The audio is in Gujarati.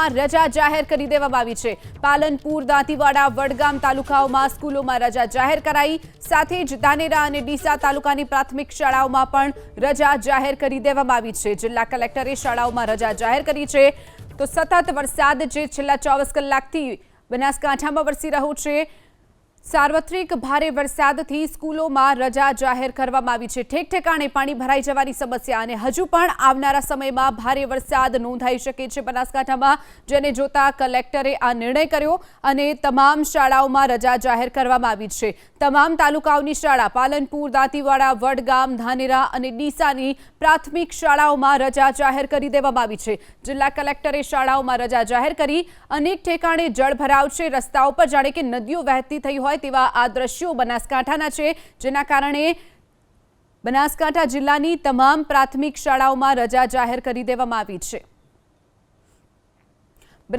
સ્કૂલોમાં રજા જાહેર કરી દેવામાં આવી છે. પાલનપુર, દાંતીવાડા, વડગામ તાલુકાઓમાં સ્કૂલોમાં રજા જાહેર કરાઈ. સાથે જ ધાનેરા અને ડીસા તાલુકાની પ્રાથમિક શાળાઓમાં પણ રજા જાહેર કરી દેવામાં આવી છે. જિલ્લા કલેક્ટરે શાળાઓમાં રજા જાહેર કરી છે. તો સતત વરસાદ જે છેલ્લા ચોવીસ કલાકથી બનાસકાંઠામાં વરસી રહ્યો છે. સાર્વત્રિક ભારે વરસાદથી સ્કૂલોમાં રજા જાહેર કરવામાં આવી છે. ઠેક ઠેકાણે પાણી ભરાઈ જવાની સમસ્યા અને હજુ પણ આવનારા સમયમાં ભારે વરસાદ નોંધાઈ શકે છે બનાસકાંઠામાં, જેને જોતા કલેક્ટરે આ નિર્ણય કર્યો અને તમામ શાળાઓમાં રજા જાહેર કરવામાં આવી છે. તમામ તાલુકાઓની શાળા પાલનપુર, દાંતીવાડા, વડગામ, ધાનેરા અને ડીસાની પ્રાથમિક શાળાઓમાં રજા જાહેર કરી દેવામાં આવી છે. જિલ્લા કલેક્ટરે શાળાઓમાં રજા જાહેર કરી. અનેક ઠેકાણે જળભરાવ છે. રસ્તાઓ પર જાણે કે નદીઓ વહેતી થઈ હોય તેવા આ દ્રશ્યો બનાસકાંઠાના છે, જેના કારણે બનાસકાંઠા જિલ્લાની તમામ પ્રાથમિક શાળાઓમાં રજા જાહેર કરી દેવામાં આવી છે.